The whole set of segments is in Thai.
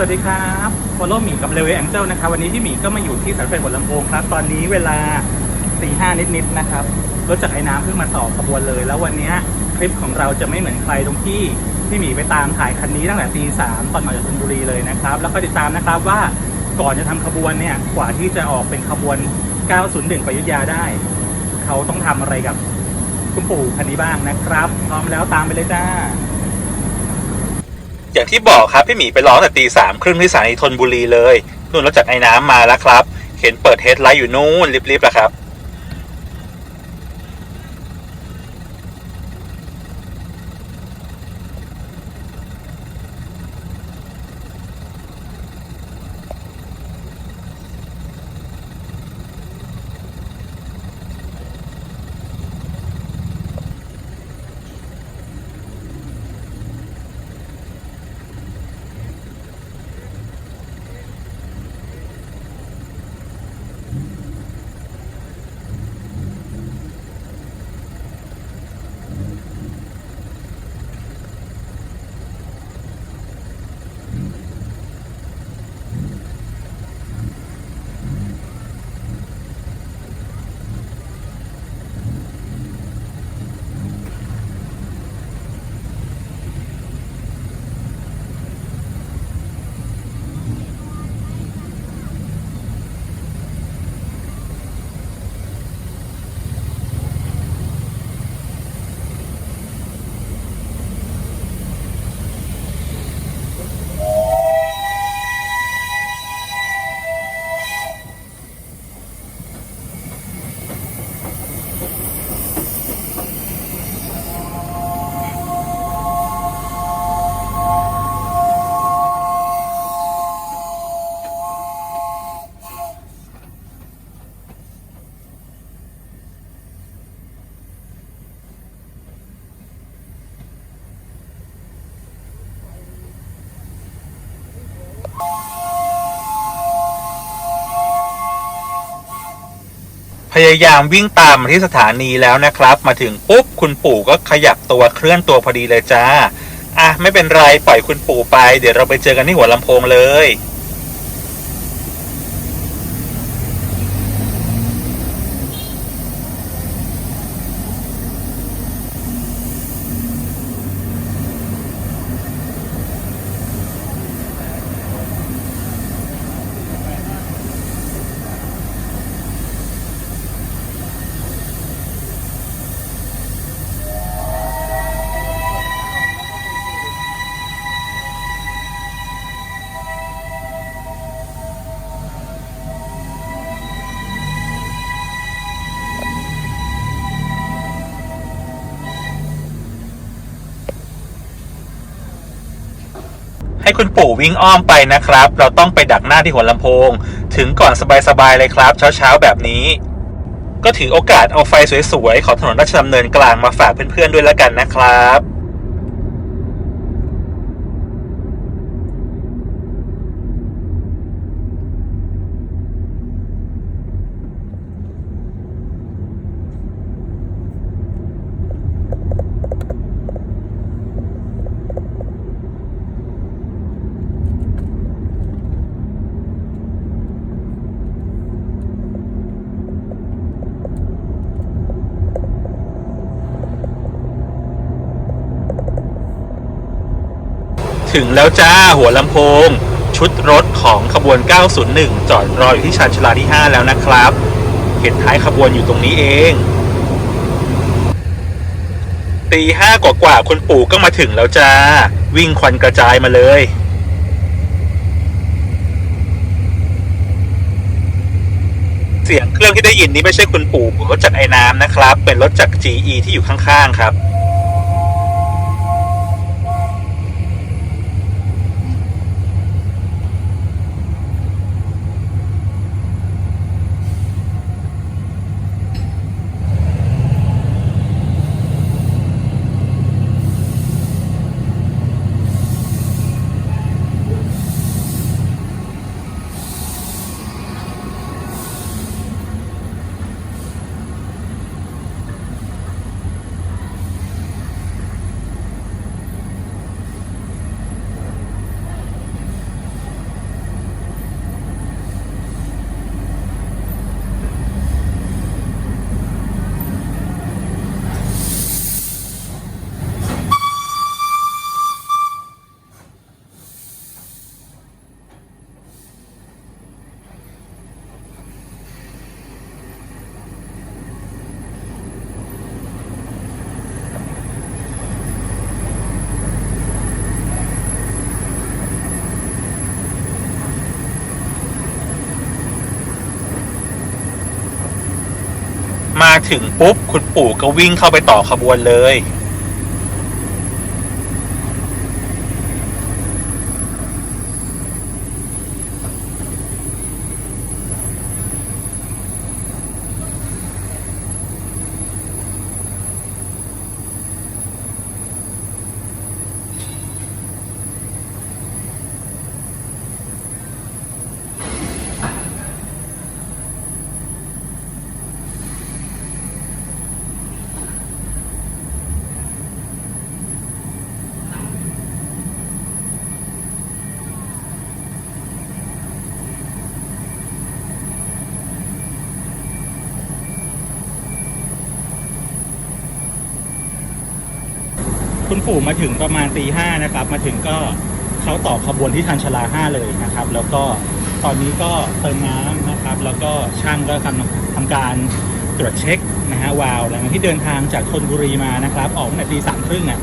สวัสดีครับฟอลโล่หมีกับเลเวลแองเจิลนะครับวันนี้พี่หมีก็มาอยู่ที่สถานเฟรหัวลำโพงครับ ตอนนี้เวลาตีห้านิดๆนะครับรถจากรไอ้น้ำเพิ่งมาต่อขบวนเลย แล้ววันนี้คลิปของเราจะไม่เหมือนใครตรงที่พี่หมีไปตามถ่ายคันนี้ตั้งแต่ตีสามตอนมาจากชลบุรีเลยนะครับ แล้วก็ติดตามนะครับว่าก่อนจะทำขบวนเนี่ยกว่าที่จะออกเป็นขบวน 901ไปอยุธยาได้ เขาต้องทำอะไรกับคุณปู่คันนี้บ้างนะครับพร้อมแล้วตามไปเลยจ้า อย่างที่บอกครับพี่หมีไปร้องแต่ตีสามครึ่งที่สถานีธนบุรีเลยนู่นรถจากไอ้น้ำมาแล้วครับ เห็นเปิดเฮดไลท์อยู่นู่นริบๆแล้วครับ ยายามวิ่งตามมาที่สถานีแล้วนะครับ มาถึงปุ๊บคุณปู่ก็ขยับตัวเคลื่อนตัวพอดีเลยจ้า อะไม่เป็นไรปล่อยคุณปู่ไป เดี๋ยวเราไปเจอกันที่หัวลำโพงเลย คุณปู่วิ่งอ้อมไปนะครับ เราต้องไปดักหน้าที่หัวลำโพง ถึงก่อนสบายๆเลยครับ เช้าๆแบบนี้ ก็ถือโอกาสเอาไฟสวยๆของถนนราชดำเนินกลางมาฝากเพื่อนๆด้วยแล้วกันนะครับ ถึงแล้วจ้าหัวลำโพง ชุดรถของขบวน 901 จอดรออยู่ที่ชานชาลาที่ 5 แล้วนะครับ เห็นท้ายขบวนอยู่ตรงนี้เองตีห้ากว่าๆคุณปู่ก็มาถึงแล้วจ้า วิ่งควันกระจายมาเลย เสียงเครื่องที่ได้ยินนี้ไม่ใช่คุณปู่รถจากไอ้น้ำนะครับ เป็นรถจาก GE ที่อยู่ข้างๆครับ ถ ถึงปุ๊บ คุณปู่ก็วิ่งเข้าไปต่อขบวนเลย ปู่มาถึงประมาณตีห้านะครับ มาถึงก็เขาต่อขบวนที่ทันชลาห้าเลยนะครับ แล้วก็ตอนนี้ก็เติมน้ำนะครับ แล้วก็ช่างก็ทำทำการตรวจเช็คนะฮะวาล์วหลังที่เดินทางจากชนบุรีมานะครับ ออกตั้งแต่ตีสามครึ่งอะ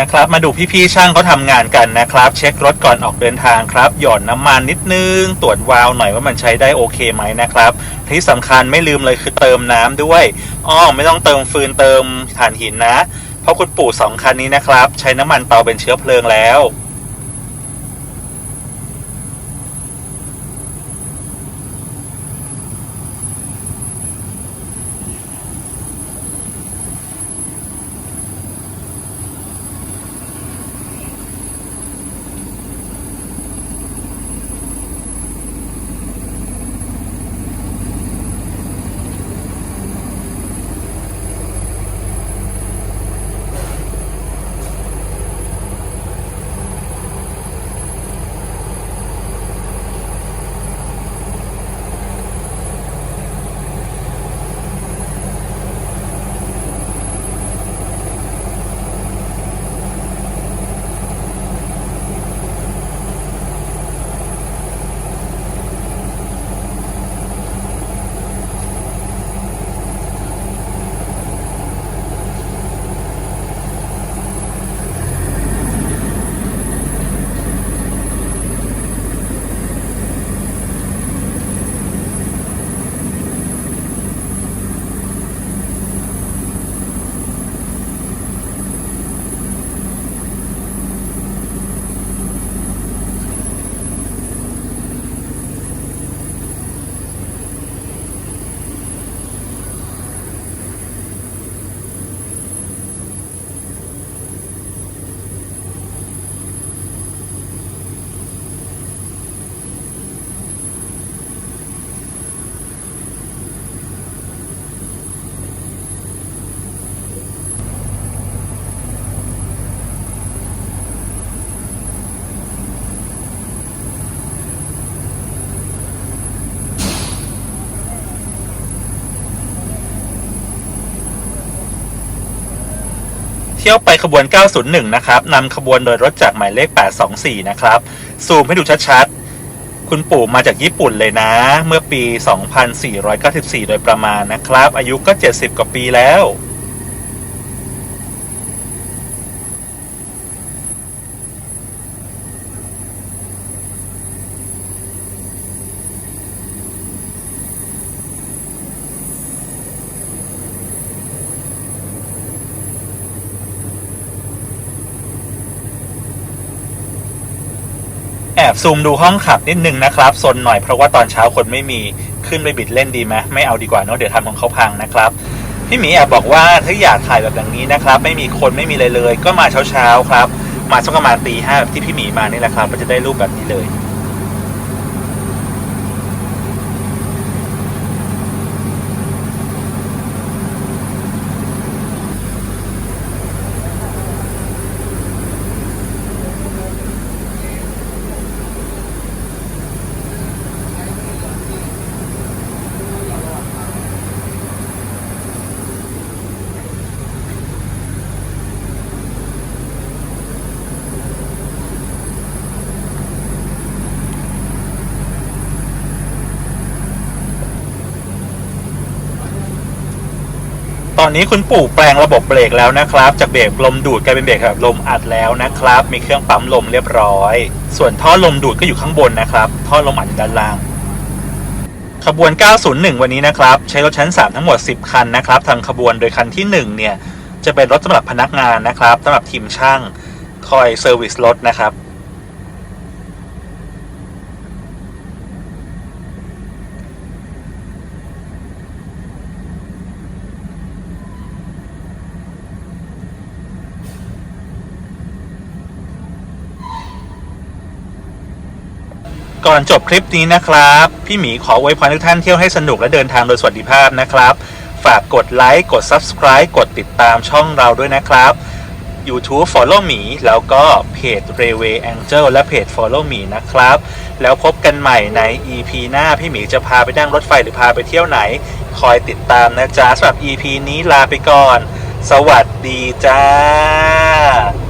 นะครับ มาดูพี่ๆช่างเขาทำงานกันนะครับ เช็ครถก่อนออกเดินทางครับ หย่อนน้ำมันนิดนึง ตรวจวาล์วหน่อยว่ามันใช้ได้โอเคไหมนะครับที่สำคัญไม่ลืมเลยคือเติมน้ำด้วยอ้อไม่ต้องเติมฟืนเติมถ่านหินนะ ราะคุณปู่สองคันนี้นะครับ ใช้น้ำมันเตาเป็นเชื้อเพลิงแล้ว เที่ยวไปขบวน 901 นะครับนำขบวนโดยรถจากหมายเลข 824 นะครับ ซูมให้ดูชัดๆ คุณปู่มาจากญี่ปุ่นเลยนะ เมื่อปี 2494 โดยประมาณนะครับ อายุก็ 70 กว่าปีแล้ว แอบซูมดูห้องขับนิดนึงนะครับซนหน่อยเพราะว่าตอนเช้าคนไม่มีขึ้นไปบิดเล่นดีไหมไม่เอาดีกว่าเนอะเดี๋ยวทำของเขาพังนะครับพี่หมีแอบบอกว่าถ้าอยากถ่ายแบบอย่างนี้นะครับ ไม่มีคนไม่มีอะไรเลย ก็มาเช้าๆครับ มาสักประมาณตีห้าที่พี่หมีมานี่แหละครับก็จะได้รูปแบบนี้เลย ตอนนี้คุณปู่แปลงระบบเบรกแล้วนะครับ จากเบรกลมดูดกลายเป็นเบรกแบบลมอัดแล้วนะครับ มีเครื่องปั๊มลมเรียบร้อย ส่วนท่อลมดูดก็อยู่ข้างบนนะครับ ท่อลมอัดอยู่ด้านล่าง ขบวน 901 วันนี้นะครับ ใช้รถชั้น 3 ทั้งหมด 10 คันนะครับทางขบวนโดยคันที่ 1 เนี่ย จะเป็นรถสำหรับพนักงานนะครับสำหรับทีมช่าง คอยเซอร์วิสรถนะครับ ก่อนจบคลิปนี้นะครับ พี่หมีขอไว้พรทุกท่านเที่ยวให้สนุกและเดินทางโดยสวัสดิภาพนะครับ ฝากกดไลค์กด Subscribe กดติดตามช่องเราด้วยนะครับ YouTube Follow หมีแล้วก็เพจ Railway Angel และเพจ Follow หมีนะครับ แล้วพบกันใหม่ใน EP หน้าพี่หมีจะพาไปนั่งรถไฟหรือพาไปเที่ยวไหน คอยติดตามนะจ๊ะสำหรับ EP นี้ลาไปก่อน สวัสดีจ้า